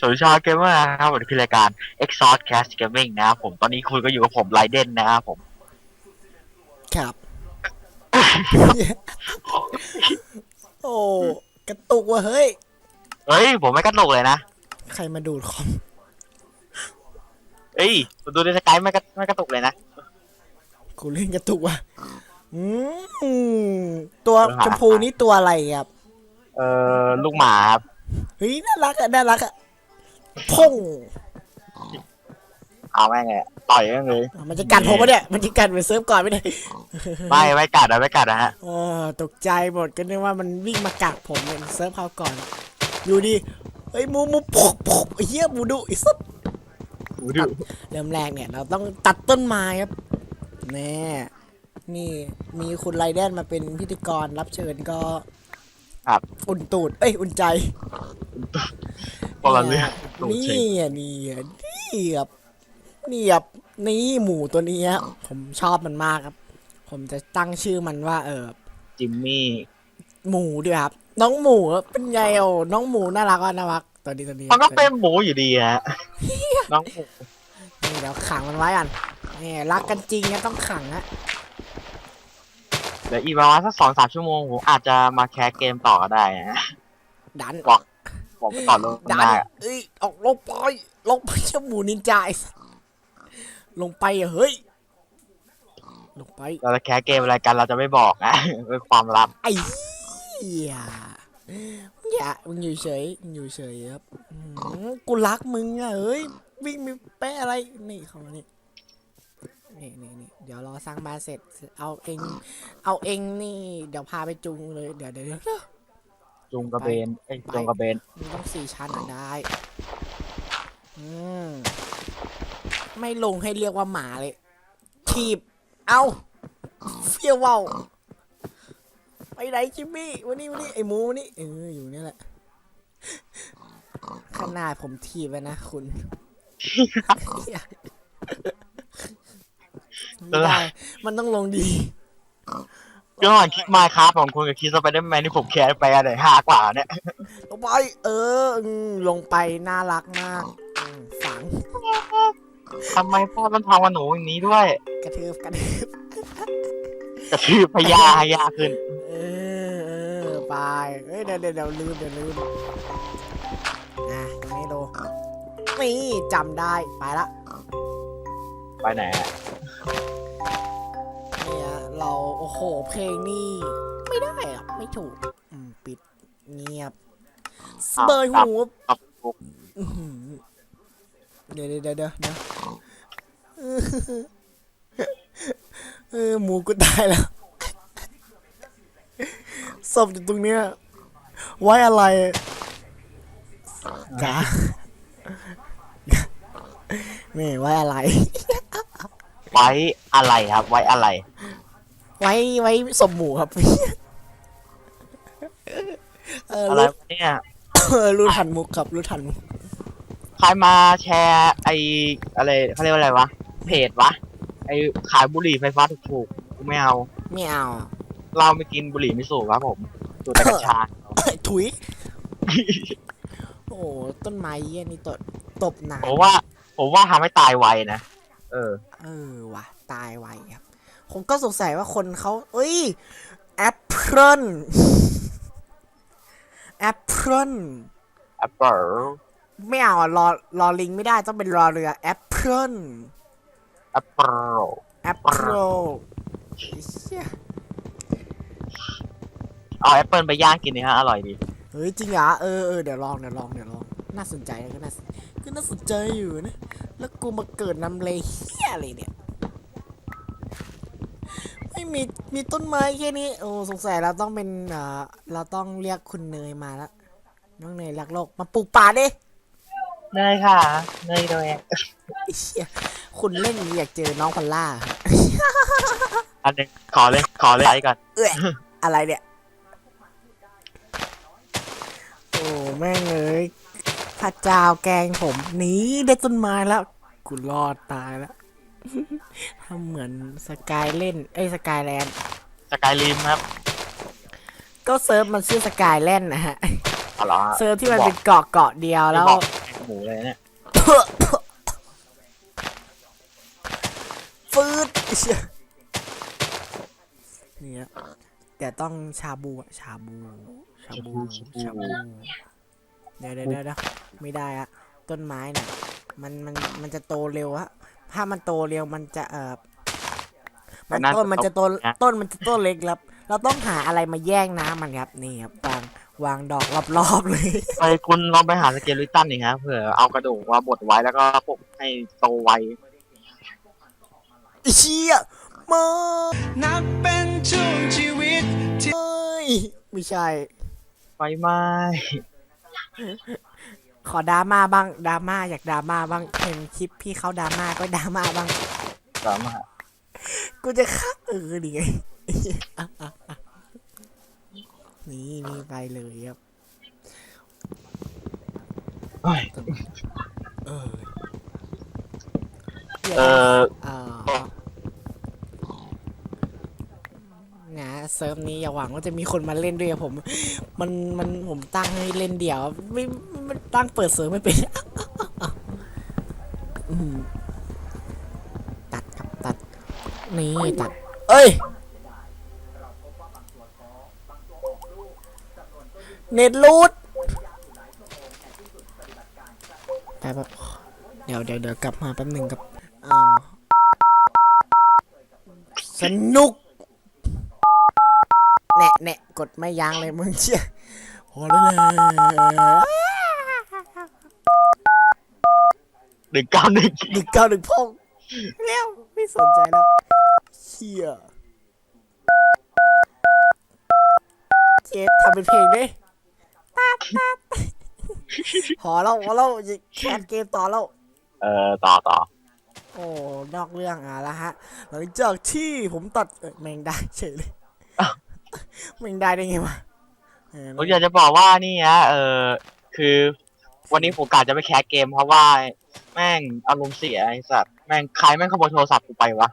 สวัสดีชาวเกมเมอร์นะครับวันนี้คือรายการ Exhaust Cast Gaming นะครับผมตอนนี้คุณก็อยู่กับผมไรเดนนะครับผม ครับ โอ้กระตุกว่ะเฮ้ย เฮ้ย ผมไม่กระตุกเลยนะ ใครมาดูดคอมเฮ้ยคุณดูในสกายไม่กระไม่กระตุกเลยนะ กูเล่นกระตุกว่ะอืมตัวชมพูนี่ตัวอะไรครับ เอ่อลูกหมาครับ เฮ้ยน่ารักอะน่ารักอะ พ่งเอาแม่งเลยต่อยแม่งเลยมันจะกัดผมปะเนี่ย มันจะกัดไปเซิร์ฟก่อนไม่ได้ไม่ไม่กัดนะไม่กัดนะฮะโอ้ตกใจหมดก็นึกว่ามันวิ่งมากัดผมเนี่ยเซิร์ฟเขาก่อน อยู่ดีเฮ้ยหมูหมูปกปกไอ้เหี้ยหมูดุไอ้สัสดูดูเริ่มแรกเนี่ย เราต้องตัดต้นไม้ครับแน่นี่มีคุณไรแดนมาเป็นพิธีกรรับเชิญก็ ครับ อุ่นตูด เอ้ย อุ่นใจคนละเรื่องดูนี่สิอะนี่อะนี่ครับนี่ครับนี่หมูตัวนี้ครับผมชอบมันมากครับ ผมจะตั้งชื่อมันว่า เออจิมมี่หมูดีครับ น้องหมูครับเป็นไงโอ้น้องหมูน่ารักอะน่ารักตัวนี้ตัวนี้มันก็เป็นหมูอยู่ดีฮะน้องหมูนี่เดี๋ยวขังมันไว้กันนี่รักกันจริงนะต้องขังนะ เดี๋ยวอีกประมาณสักสองสามชั่วโมงผมอาจจะมาแคสเกมต่อก็ได้นะดันบอกบอกไปก่อนลงดันได้เอ้ยออกลงไปลงไปเจ้าหมูนินจาไอ้สัสลงไปอะเฮ้ย ลงไป เราจะแคสเกมอะไรกันเราจะไม่บอกนะ เป็นความลับ ไอ้เหี้ยอย่ามึงอยู่เฉยมึงอยู่เฉยครับอืมกูรักมึงอะเฮ้ยวิ่งมีแปะอะไรนี่เข้ามานี่ นี่นี่นี่เดี๋ยวรอสร้างบ้านเสร็จ เอาเอง เอาเองนี่ เดี๋ยวพาไปจุงเลย เดี๋ยวเดี๋ยวเดี๋ยว จุงกระเบนเอ้ยไป จุงกระเบนมันต้องสี่ชั้นอะได้ อืม ไม่ลงให้เรียกว่าหมาเลย ทีบ เอาเฟี้ยวเว่าวไปไหนจิมมี่วันนี้วันนี้ไอ้หมูวันนี้เอออยู่นี่แหละ ขนาดผมทีบแล้วนะคุณ ไม่ได้ มันต้องลงดีย้อนคิดมาครับของคุณกับคิดสไปเดอร์แมนที่ผมแคสไปอันไหนห้ากว่าเนี่ยลงไปเอออืมลงไปน่ารักมากอืมฝังทำไมพ่อต้องทำกับหนูอย่างนี้ด้วย กระทืบกระทืบกระทืบพยาพยาขึ้น เออเออไปเอ้ยเดี๋ยวเดี๋ยวเดี๋ยวลืมเดี๋ยวลืมอะตรงนี้ดูนี่จำได้ไปละ ไปไหนอะ เนี่ยเราโอ้โหเพลงนี่ ไม่ได้อะไม่ถูกอืมปิดเงียบเบยหูตับปุ๊กอื้อหือเดี๋ยวเดี๋ยวเดี๋ยวเดี๋ยวเดี๋ยวเออเออหมูกูตายแล้วศพอยู่ตรงเนี้ยไว้อะไรกานี่ไว้อะไร ไว้อะไรครับ ไว้อะไร ไว้ไว้ศพหมูครับเอออะไรรู้วะเนี่ยเออรู้ทันมุกครับรู้ทันมุกใครมาแชร์ไออะไรเขาเรียกว่าอะไรวะ เพจวะ ไอขายบุหรี่ไฟฟ้าถูกๆกูไม่เอา ไม่เอาอะเราไม่กินบุหรี่ไม่สูบครับผมสูบแต่กัญชา ถุย โอ้ต้นไม้เยี่ยนี่ตบตบหนาผมว่า ผมว่าทำให้ตายไวนะ เออ เออว่ะ ตายไวครับ ผมก็สงสัยว่าคนเขาเอ้ยแอปเปิลแอปเปิล Apple ไม่เอาอะรอรอลิงไม่ได้ต้องเป็นรอเรือแอปเปิล Apple แอปเปิลเอาแอปเปิลไปย่างกินนี่ฮะอร่อยดีเฮ้ยจริงเหรอเออเออเดี๋ยวลองเดี๋ยวลองเดี๋ยวลองน่าสนใจนะก็น่าสก็น่าสนใจอยู่นะ แล้วกูมาเกิดนำเลยเฮียอะไรเนี่ย ไม่มีมีต้นไม้แค่นี้ โอ้สงสัยเราต้องเป็นเอ่อเราต้องเรียกคุณเนยมาแล้วน้องเนยรักโลกมาปลูกป่าดิเนยค่ะเนยโดยไอ้เหี้ยคุณเล่นอย่างนี้อยากเจอน้องพัลล่า อันหนึงขอเลยขอเลยไอ้ก่อนเอ้ย อะไรเนี่ย โอ้แม่งเอ้ย พระเจ้าแกล้งผมหนีได้ต้นไม้แล้ว กูรอดตายแล้วทำเหมือนสกายเล่น เอ้ยสกายแลนด์สกายริมครับก็เซิร์ฟมันชื่อสกายแลนด์นะฮะเอาเหรอฮะเซิร์ฟที่มันเป็นเกาะเกาะเดียวแล้แล้ววบอกหมูเลยเนี่ยฟืดเชี่ยเนี่ยแต่ต้องชาบูอะชาบู ชาบู ชาบู เดี๋ยวเดี๋ยวเดี๋ยวเดี๋ยวไม่ได้อะต้นไม้เนี่ยมันมันมันจะโตเร็วอะถ้ามันโตเร็วมันจะเอ่อมันต้นมันจะโตต้นมันจะต้นเล็กครับ เราต้องหาอะไรมาแย่งน้ำมันครับนี่ครับวางวางดอกรอบๆเลยไปคุณลองไปหาสเกลิตันอีกครับเผื่อเอากระดูกมาบดไว้แล้วก็ปลุกให้โตไวไอ้เชี่ยมานับเป็นช่วงชีวิตที่ไม่ไม่ใช่ไฟไหม้ ขอดราม่าบ้างดราม่าอยากดราม่าบ้างเห็นคลิปพี่เขาดราม่าก็ดราม่าบ้าง สามารถกูจะฆ่าเออนี่ไงนี่นี่ไปเลยครับเฮ้ยเออเดี๋ยวเอนะอ เออ นะเซิร์ฟนี้อย่าหวังว่าจะมีคนมาเล่นด้วยผมมันมันผมตั้งให้เล่นเดี่ยวไม่ตั้งเปิดเซิร์ฟไม่เป็นตัดครับตัดนี่ตัด เอ้ยเน็ตรูดไปแบบเดี๋ยวเดี๋ยวเดี๋ยวกลับมาแป๊บหนึ่งกับอ่าสนุก แน่แน่กดไม่ยั้งเลยมึงเชี่ยพอได้เลยหนึ่งเก้าหนึ่งหนึ่งเก้าหนึ่งพงแล้วไม่สนใจแล้วเชี่ยเจ๊ทำเป็นเพลงดิตัดตัดพอแล้วพอแล้วอย่าแคสเกมต่อแล้ว เออต่อต่อโอ้ นอกเรื่องอะละฮะ หลังจากที่ผมตัดเอ้ยแมงได้เฉยเลยแมงได้ได้ไงวะเออผมอยากจะบอกว่านี่ฮะเออคือ วันนี้ผมกะจะไปแคสเกมเพราะว่า แม่งอารมณ์เสียไอ้สัตว์แม่งใครแม่งขโมยโทรศัพท์กูไปวะ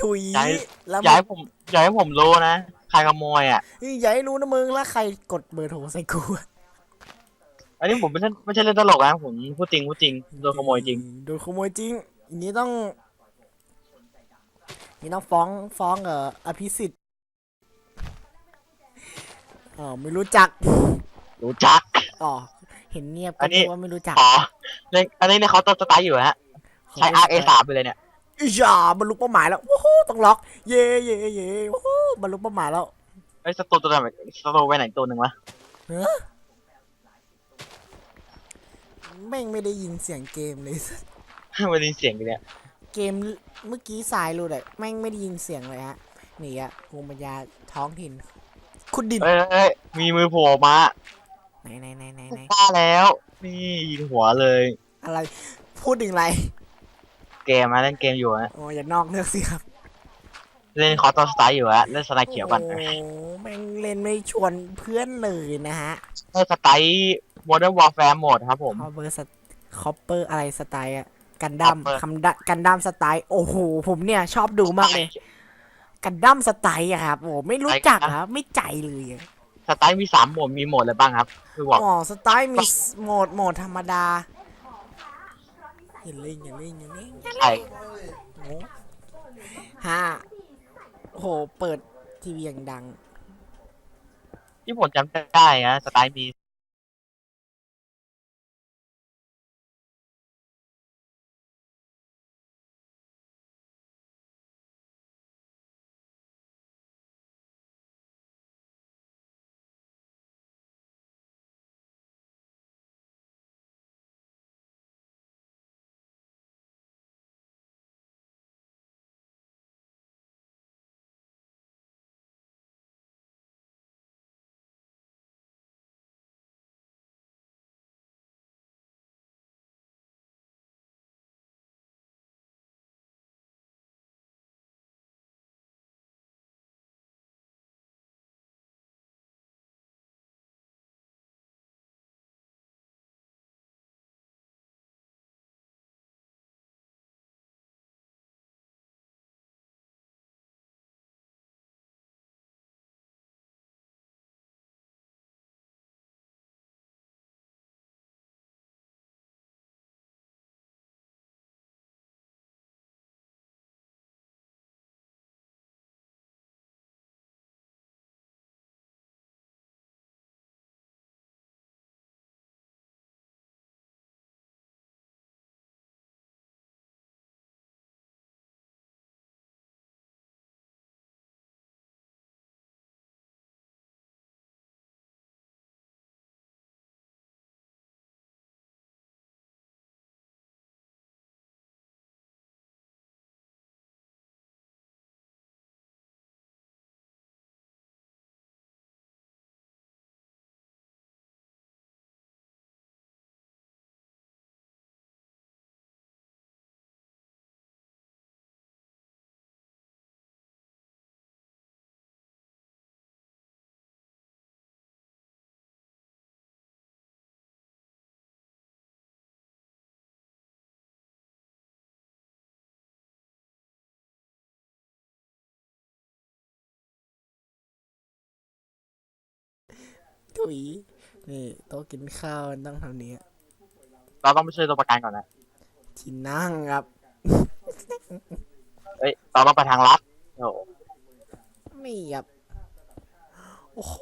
ถุยย้าย แล้วอย่าให้ผมอย่าให้ผมรู้นะใครขโมยอะมึงอย่าให้รู้นะมึงแล้วใครกดเบอร์โทรใส่กูอะอันนี้ผมไม่ใช่ไม่ใช่เล่นตลกนะผมพูดจริงพูดจริงโดนขโมยจริง โดนขโมยจริงอย่างนี้ต้องอย่างนี่ต้องฟ้องฟ้องเอ่ออภิสิทธิ์ อ๋อไม่รู้จัก รู้จัก อ๋อ เห็นเงียบอัก็นนี้นึกว่าไม่รู้จักขอเล่นอันนี้เนี่ยเขาต้นสไตล์อยู่ฮะ ใช้ R A สามไปเลยเนี่ยอีจ่าบรรลุเป้าหมายแล้วโอ้โหต้องล็อก เย่เย่เย่โอ้โหบรรลุเป้าหมายแล้ว ไอ้สตูตัวไหนสตูไปไหนตัวหนึ่งวะเฮ้อแม่งไม่ได้ยินเสียงเกมเลย ไม่ได้ยินเสียงเลยเนี่ยเกมเมื่อกี้สายรูดอะแม่งไม่ได้ยินเสียงเลยฮะ นี่อะภูมิปัญญาท้องถิ่น คุณดินเอ้ยเอ้ยมีมือโผล่มาไหนไหนไหนไหนกูไหนกล้าแล้ว นี่ยิงหัวเลย อะไรพูดถึงอะไรเกมมาเล่นเกมอยู่ฮะ โอ้อย่านอกเรื่องสิครับเล่นคอร์ตสไตล์อยู่ฮะ เล่นสไตล์เขียวก่อนโอ้แม่งเล่นไม่ชวนเพื่อนเลยนะฮะเล่นสไตล์โมเดิร์นวอร์แฟร์โหมดครับผม คอเบอร์สคอปเปอร์อะไรสไตล์อะกันดั้ม Copper คำดะกันดั้มสไตล์ โอ้โห ผมเนี่ย ชอบดูมากเลย กันดั้มสไตล์อะครับโอ้ไม่รู้จักครับ ไม่ใจเลยอะสไตล์มีสามโหมดมีโหมดอะไรบ้างครับ คือบอกอ๋อสไตล์มีโหมดโหมดธรรมดาอย่าเล่นอย่าเล่นอย่าเล่นอย่าไอ้เล่นโอ้ฮะโอ้โหเปิดทีวีอย่างดัง ที่ผมจำได้ฮะสไตล์มี ถุย นี่โต๊ะกินข้าวมันต้องทำนี้เราต้องไปช่วยตัวประกันก่อนนะที่นั่งครับ เอ้ยเราต้องไปทางลัดโอ้โหนี่ครับ โอ้โห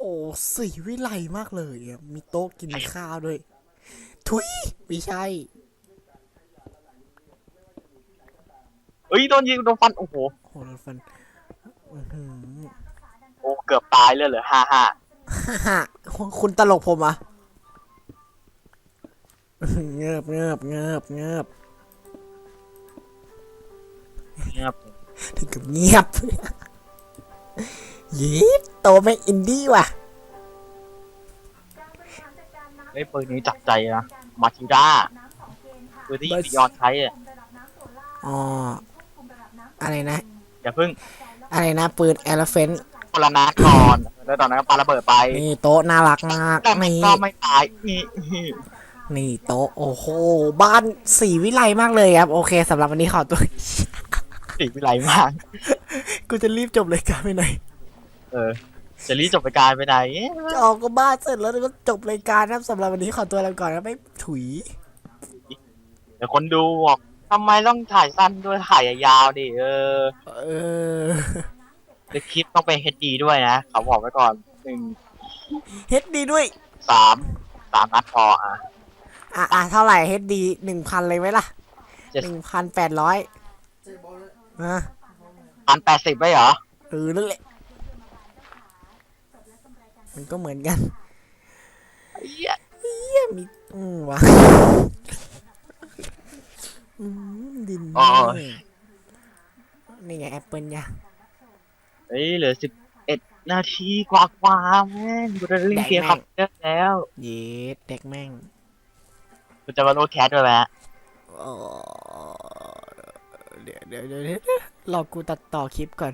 สีวิไลมากเลยอะมีโต๊ะกินข้าวด้วย ถุย ไม่ใช่ เอ้ยโดนยิงโดนฟันโอ้โหโอ้โหโดนฟันอื้อหือโอ้เกือบตายเลยเหรอฮ่า ฮ่าฮ่าคุณตลกผมเหรอะเงือบเงือบเงือบเงือบเงียบถึงกับเงียบยีบโตไม่งอินดี้ว่ะเฮ้ยปืนนี้จับใจนะ มาทิวด้าปืนที่ But- บิยอนใช้อะอ๋ออะไรนะ อย่าเพิ่งอะไรนะ ปืนแอลเฟนคนละนัดก่อน แล้วตอนนั้นก็ปาระเบิดไปนี่โต๊ะน่ารักมากแต่มันนี่ก็ไม่ตายนี่นี่โต๊ะโอ้โหบ้านสีวิไลมากเลยครับ โอเคสำหรับวันนี้ขอตัว สีวิไลมาก กูจะรีบจบรายการไปไหนเออจะรีบจบไปการไปไหน จะออกก็บ้านเสร็จแล้วก็จบรายการนะครับสำหรับวันนี้ขอตัวลาไปก่อนนะไม่ถุย เดี๋ยวคนดูบอกทำไมต้องถ่ายสั้นด้วยถ่ายยาวๆดิเออ เออ เดี๋ยวคลิปต้องเป็น HD ด้วยนะเขาบอกไว้ก่อนหนึ่งเฮดดีด้วย สามสามนัดพออะ อะอะเท่าไหร่เฮดดีหนึ่งพันเลยไหมล่ะเจ็ด หนึ่งพันแปดร้อยนะพันแปดสิบไว้เหรอเออนั่นแหละมันก็เหมือนกันเหี้ย เยี่ยมีอืมวะอืมดินโอ้ยนี่ไงแอปเปิลยะ เฮ้ยเหลือสิบเอ็ดนาทีกว่ากว่าๆแม่งกูจะเล่นเกมคอมพิวเตอร์แล้วเย็ดเด็กแม่งกูจะมาโหลดแคสด้วยแหละอ๋อเดี๋ยวเดี๋ยวเดี๋ยวเดี๋ยวรอกูตัดต่อคลิปก่อน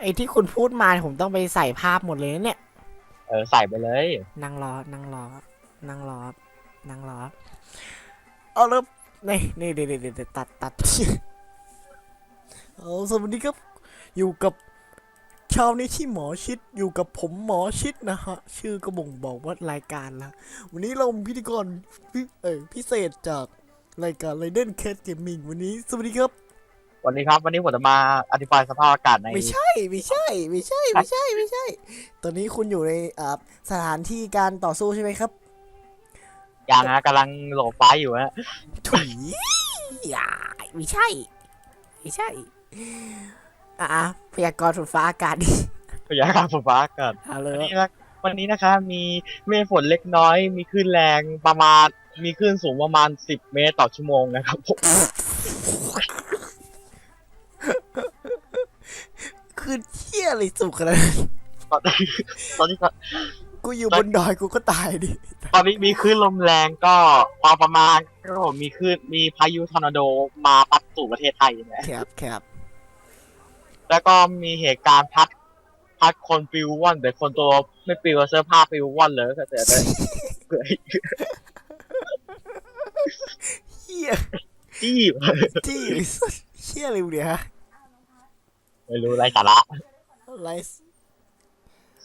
ไอ้ที่คุณพูดมาผมต้องไปใส่ภาพหมดเลยนะเนี่ย เออใส่ไปเลย นั่งรอ นั่งรอ นั่งรอ นั่งรอ เอาเริ่มนี่นี่เดี๋ยวเดี๋ยวเดี๋ยวตัดตัดเอาสวัสดีครับ อยู่กับเช้านี้ที่หมอชิดอยู่กับผมหมอชิดนะฮะ ชื่อก็บ่งบอกว่ารายการละวันนี้เรามีพิธีกรพิเออพิเศษจากรายการไรเดนแคทเกมมิ่งวันนี้สวัสดีครับวันนี้ครับวันนี้ผมจะมาอธิบายสภาพอากาศในไม่ใช่ไม่ใช่ไม่ใช่ไม่ใช่ไม่ใช่ ตอนนี้คุณอยู่ในอ่าสถานที่การต่อสู้ใช่ไหมครับยางนะกำลังโหลดไฟล์อยู่ฮะถุยอย่าไม่ใช่ ไม่ใช่ อะพยากรณ์ฝนฟ้าอากาศดิพยากรณ์ฝนฟ้าอากาศเอาเลวันยนี้นะวันนี้นะคะมีเมฆฝนเล็กน้อย มีคลื่นแรงประมาณ มีคลื่นสูงประมาณสิบเมตรต่อชั่วโมงนะครับผมคือเที่ยอะไรสุกขนาดนั้นตอนนี้ตอนนี้กูอยู่บนดอยกูก็ตายดิตอนนี้มีคลื่นลมแรงก็พอประมาณก็ผมมีคลื่นมีพายุทอร์นาโดมาพัดสู่ประเทศไทยนะครับครับ แล้วก็มีเหตุการณ์พัด พัดคนปิวว่อน แต่คนตัวไม่ปิวเสื้อผ้าปิวว่อนเลยก็แต่แต่เฮียจี้จี้เฮียอะไรวะเนี่ยฮะไม่รู้ไรสาระอะไร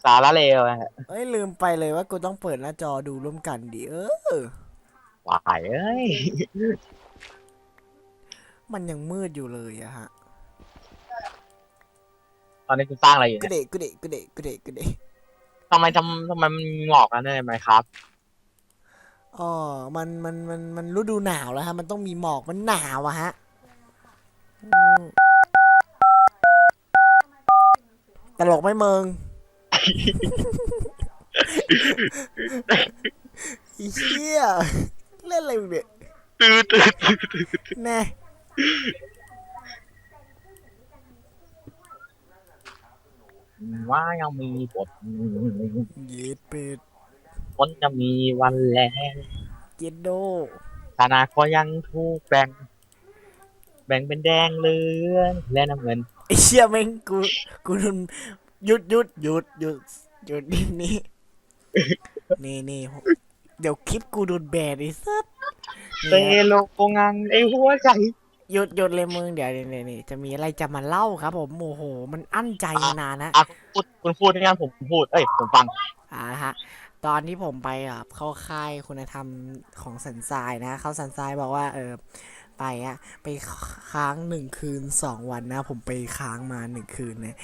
สาระเลวอะเอ้ยลืมไปเลยว่ากูต้องเปิดหน้าจอดูร่วมกันดิเออวายเอ้ย มันยังมืดอยู่เลยอะฮะ ตอนนี้คุณสร้างอะไรอยู่กูเนี่ยเดะกูเดะกูเดะกูเดะกูเดะทำไมทำทำไมมันมีหมอกกันได้ไหมครับ อ๋อมันมันมันมันฤดูหนาวแล้วฮะ มันต้องมีหมอกมันหนาวอะฮะอืมตลกไหมมึงไอ้เหี้ยเล่นอะไรมึงเนี่ยตื้อตื้อตื้อตื้อแน่ ว่ายังมีบทเย็ดเป็ดฝนจะมีวันแรงเย็ดโดธนาคตยังถูกแบ่ง แบ่งเป็นแดงเหลืองและน้ำเงินไอเชี่ยแม่งกูกูโดนหยุดหยุดหยุดหยุดหยุดนี่นี่นี่นี่เดี๋ยวคลิปกูโดนแบนไอ้สัสเซเนี่ยโลโกงังไอหัวใจ หยุดหยุดเลยมึงเดี๋ยวนี่นี่จะมีอะไรจะมาเล่าครับ ผมโอ้โห มันอั้นใจมานานนะอะพูดคุณพูดงั้นผมพูด เอ้ยผมฟัง อ่าฮะ ตอนที่ผมไปอะเข้าค่ายคุณธรรมของสันทรายนะ เขาสันทรายบอกว่าเออไปอะไปค้างหนึ่งคืนสองวันนะ ผมไปค้างมาหนึ่งคืนเนี่ย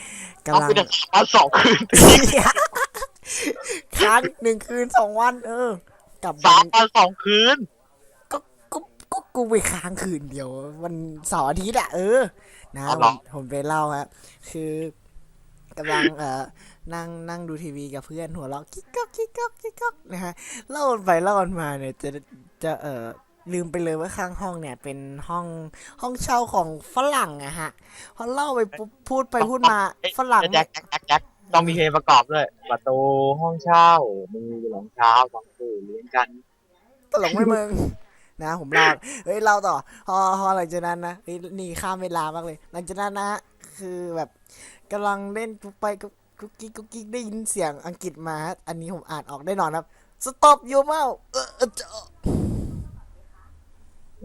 กำเอาลังไปเดินมาสองคืนค้างหนึ่งคืนสองวัน เออกลับสาวัมนวันสองคืนก็ ก็ก็กูไปค้างคืนเดียว วันเสาร์อาทิตย์อะเออ นะเอาผเหรอมผมไปเล่าฮะคือกำลังเอ่อนั่งนั่งดูทีวีกับเพื่อนหัวเราะกิ๊กก๊อกกิ๊กก๊อกกิ๊กก๊อกนะฮะเล่ากันไปเล่ากันมาเนี่ยจะจะเอ่อลืมไปเลยว่าข้างห้องเนี่ย เป็นห้องห้องเช่าของฝรั่งอะฮะพอเล่าไปปุ๊บพูดไปพูดมาเอ้ยฝรั่งแจ็คแจ็คแจ็คแจ็คต้องมีเพลงประกอบด้วยประตูห้องเช่ามีหลังเช้าบางคู่เลี้ยงกันตลกไม่มึง นะผมเล่าเฮ้ยเล่าต่อพอพอหลังจากนั้นนะเฮ้ยนี่ข้ามเวลามากเลย หลังจากนั้นนะคือแบบกำลังเล่นกุ๊กไปกุ๊กกุ๊กกิ๊กกุ๊กกิ๊กได้ยินเสียงอังกฤษมาฮะอันนี้ผมอ่านออกได้นอนครับ stop your mouth เออเออ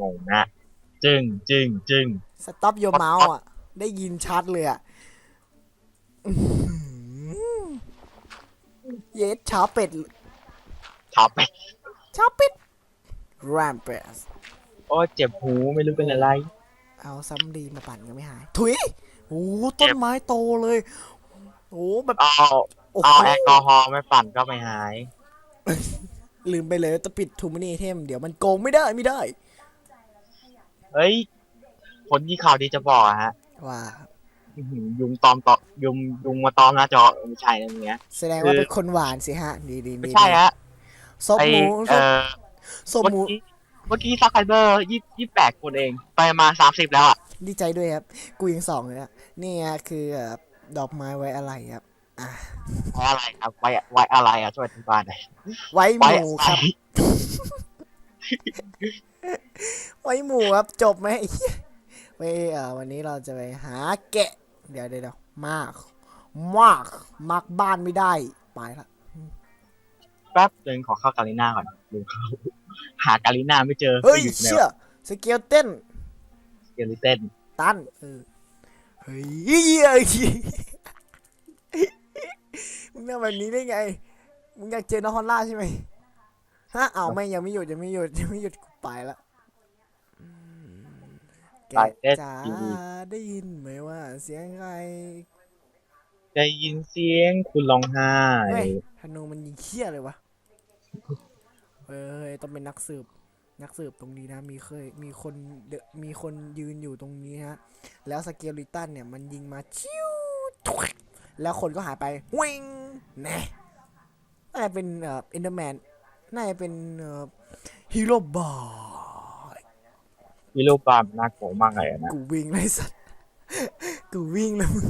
งงนะจึงจึงจึง stop your mouth อะ ได้ยินชัดเลยอะเยสชาเป็ดทับไปชาเป็ด rampage โอ้เจ็บหูไม่รู้เป็นอะไร เอาซัมดีมาปั่นก็ไม่หาย ถุยโอ้โหต้นไม้โตเลย โอ้โหแบบเอาโอ้โหเอาแอลกอฮอล์ไม่ปั่นก็ไม่หาย ลืมไปเลยจะปิดทูมินีเทมเดี๋ยวมันโกงไม่ได้ไม่ได้ เฮ้ย คนที่ข่าวดีจะบอกอะฮะว่า อื้อหือยุงตอมต่อยุงยุงมาตอมหน้าจอเออไม่ใช่นะอย่างเงี้ย แสดงว่าคือเป็นคนหวานสิฮะ ดีดีไม่ดีใช่ฮะซบไอหมูเออ ซบเมื่อหมูกี้เมื่อกี้ซักไคเบอร์ยี่ยี่แปดคนเอง ไปมาสามสิบแล้วอะ ดีใจด้วยครับ กูยังสองเลยอะนี่ฮะคือเอ่อดอกไม้ไว้อะไรครับ อะ ไว้อะไรครับ ไว้ไว้อะไรอะช่วยอธิบายหน่อยไว้หไว้มูอะครับไรไว้หมูครับ จบไหมไอ้เหี้ยไว้เอ่อวันนี้เราจะไปหาแกะ เดี๋ยวเดี๋ยวเดี๋ยวมาก มาก มากบ้านไม่ได้ ไปละ แป๊บนึงขอเข้ากาลิน่าก่อนลืมเข้าหากาลิน่าไม่เจอเฮ้ยอยู่ในเชื่อสเกลเต้นสเกลิเต้นตันเออเฮ้ยเฮ้ยมึงทำแบบนี้ได้ไงมึงอยากเจอน้องฮอนล่าใช่ไหมฮะอ้าวไม่ยังไม่หยุดยังไม่หยุดยังไม่หยุดกูไปละอืมแกไปเต้นจ๋าดีได้ยินไหมว่า เสียงใครได้ยินเสียงคุณร้องไห้เฮ้ยธนูมันยิงเขี้ยเลยวะ เฮ้ยต้องเป็นนักสืบ นักสืบตรงนี้นะ มีเคยมีคนเดอะมีคนยืนอยู่ตรงนี้ฮะ แล้วสเกลิตันเนี่ยมันยิงมาชิวทุกแล้วคนก็หายไปวิงแน่น่าจะเป็นเอ่อเอนเดอร์แมนน่าจะเป็นเอ่อฮีโร่บอยวิโรปามน่ากลัวมากเลยนะกูวิ่งเลยสัตว์ กูวิ่งเลยมึง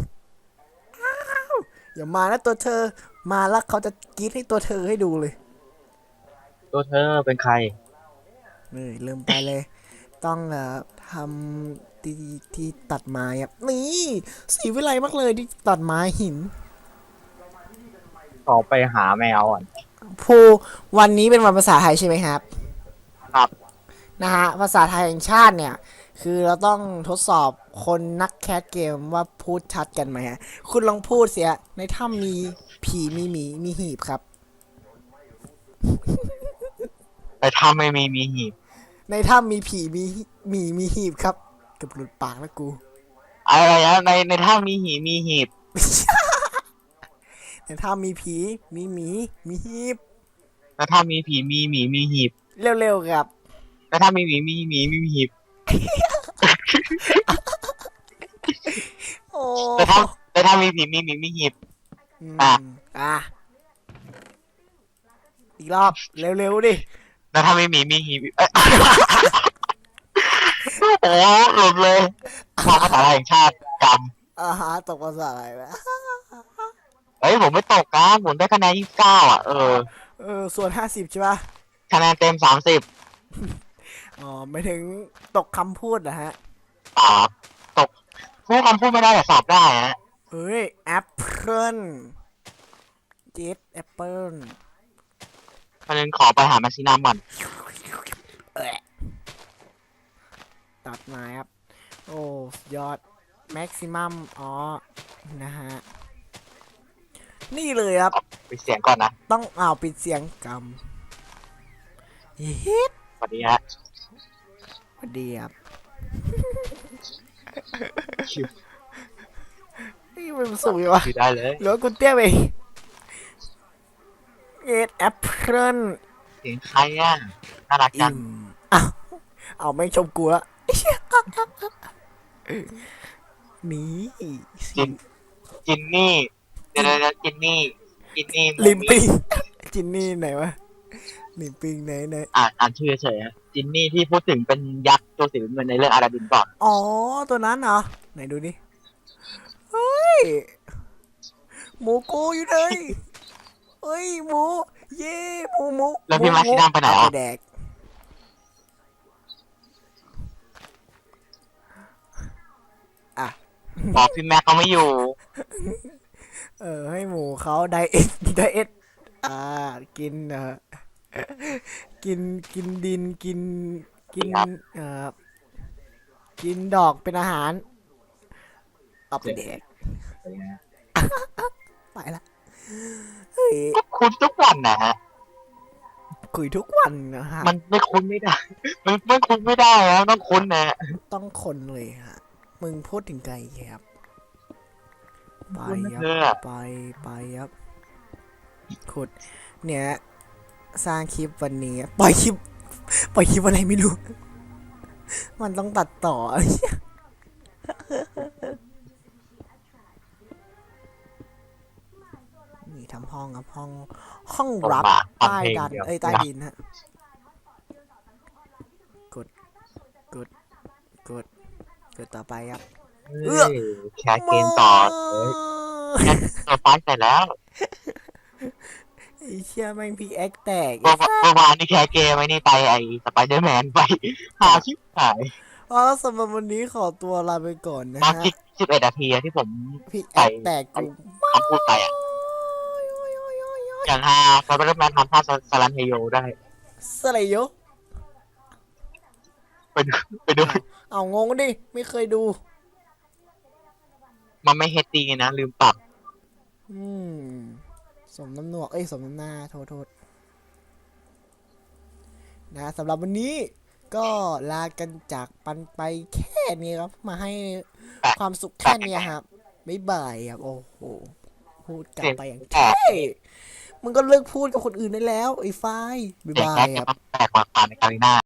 อ้าวอย่ามานะตัวเธอมาแล้วเขาจะกรีดให้ตัวเธอให้ดูเลย ตัวเธอเป็นใครนี่ลืมไปเลย ต้องเอ่อทำที่ที่ตัดไม้ครับนี่สีวิไลมากเลยที่ตัดไม้หินขอไปหาแมวอะภูวันนี้เป็นวันภาษาไทยใช่ไหมครับ ครับนะฮะภาษาไทยแห่งชาติเนี่ย คือเราต้องทดสอบคนนักแคสเกมว่าพูดชัดกันไหมฮะ คุณลองพูดเสียในถ้ำมีผีมีหมีมีหีบครับแต่ ถ้าไม่มีมีหีบ ในถ้ำมีผีมีหมีมีหีบครับเกับหลุดปากแล้วกู อะไรนะในในถ้ามีหีบมีหีบ ในถ้ำมีผีมีหมีมีหีบแต่ถ้ามีผีมีหมีมีหีบเร็วๆครับแต่ถ้ามีหมีมีหมีมีหีบโอ้แต่ถ้าแต่ถ้ามีผีมีหมีมีหีบ อืมอะ อะอีกรอบเร็วๆดิ แต่ถ้าไม่มีมีหีบเอ้ยโอ้หลุดเลยภาษาไทยแห่งชาติกรรมอ่าฮะตกภาษาอะไรวะเฮ้ยผมไม่ตกนะผมได้คะแนนยี่สิบเก้าอะเออเออส่วนห้าสิบใช่ป่ะคะแนนเต็มสามสิบอ๋อไม่ถึงตกคำพูดนะฮะตอบตกพูดคำพูดไม่ได้แต่สอบได้ฮะ เฮ้ยแอปเปิลเจ็ดแอปเปิล เพราะฉะนั้นขอไปหาแมชชีนัมก่อนตัดไม้ครับ โอ้สุดยอดแม็กซิมัมอ๋อ นะฮะ นี่เลยครับ ไปเสียงก่อนนะต้องเอาวปิดเสียงกำฮิตสวัสดีฮะสวัสดีครับชิวนี่มันสูงอยู่วะคือได้เลย หรือว่ากูเตี้ยไปเอ็ ดแอปเปิลเสียงใครอะน่ารักจัอิ่งมอ้าวเอาไม่ชมกูละนี่จินจินนี่เดี๋ยวเดี๋ยวเดี๋ยวจินนี่จินนี่ลิมปิงจินนี่ไหนวะลิมปิงไหนไหนอ่านอ่านชื่อเฉยๆฮะจินนี่ที่พูดถึงเป็นยักษ์ตัวสีน้ำเงินในเรื่องอาราดินก่อนอ๋อตัวนั้นเหรอไหนดูดิเฮ้ยหมูกูอยู่ไหน เฮ้ยหมูเย่หมูหมูแล้วพี่หมาชินัมไปไหนเอาอะ แดกอะบอกพี่แม็กเขาไม่อยู่ เออให้หมูเขาไดเอทไดเอทอ่ากินเอ่อกินกินดินกินกินครับ เอ่อกินดอกเป็นอาหารเอาไปแดกไปละ เฮ้ยก็คุ้นทุกวันนะฮะ คุยทุกวันนะฮะ มันไม่คุ้นไม่ได้ มันไม่คุ้นไม่ได้นะต้องคุ้นนะฮะต้องคนเลยฮะ มึงพูดถึงไก่ครับไปคุ้นคเธรับอไปไปครับขุด เนี่ย สร้างคลิปวันนี้ปล่อยคลิปปล่อยคลิปอะไรไม่รู้ มันต้องตัดต่อ ทำห้องครับห้องห้องรับลำบากใต้ทำเพลงดันเดียวเอ้ยใต้ดินฮะกดกดกดกดต่อไปครับ เอ้ยแค่เกมต่อเอ้ยแค่ตัวฟ้าเสร็จแล้วไอ้เชี่ยแม่งพีเอ็กแตกเมื่อวานเมื่อวานนี่แค่เกมไอ้นี่ไปไอ้สไปเดอร์แมนไปหาชิบหายอ๋อสำหรับวันนี้ขอตัวลาไปก่อนนะตอนฮะที่สิบเอ็ดนาทีอะที่ผมพีเอ็กแตกกูคำพูดไปอะ อย่างฮาสไปเดอร์แมนทำท่าสลันเฮโยได้ สไลโยไปดูไปดู เอางงดิ ไม่เคยดู มันไม่เฮตตีไงนะ ลืมปรับ อืม สมน้ำหนวก เอ้ย สมน้ำหน้า โทษโทษนะสำหรับวันนี้ก็ลากันจากปันไปแค่นี้ครับ มาให้แปะความสุขแค่นี้ครับ บ๊ายบายครับ โอ้โห พูดกลับไปอย่างแปะเท่ มึงก็เลิกพูดกับคนอื่นได้แล้วไอ้ไฟล์บ๊ายบายครับต้องแตกกว่าในกาลิน่า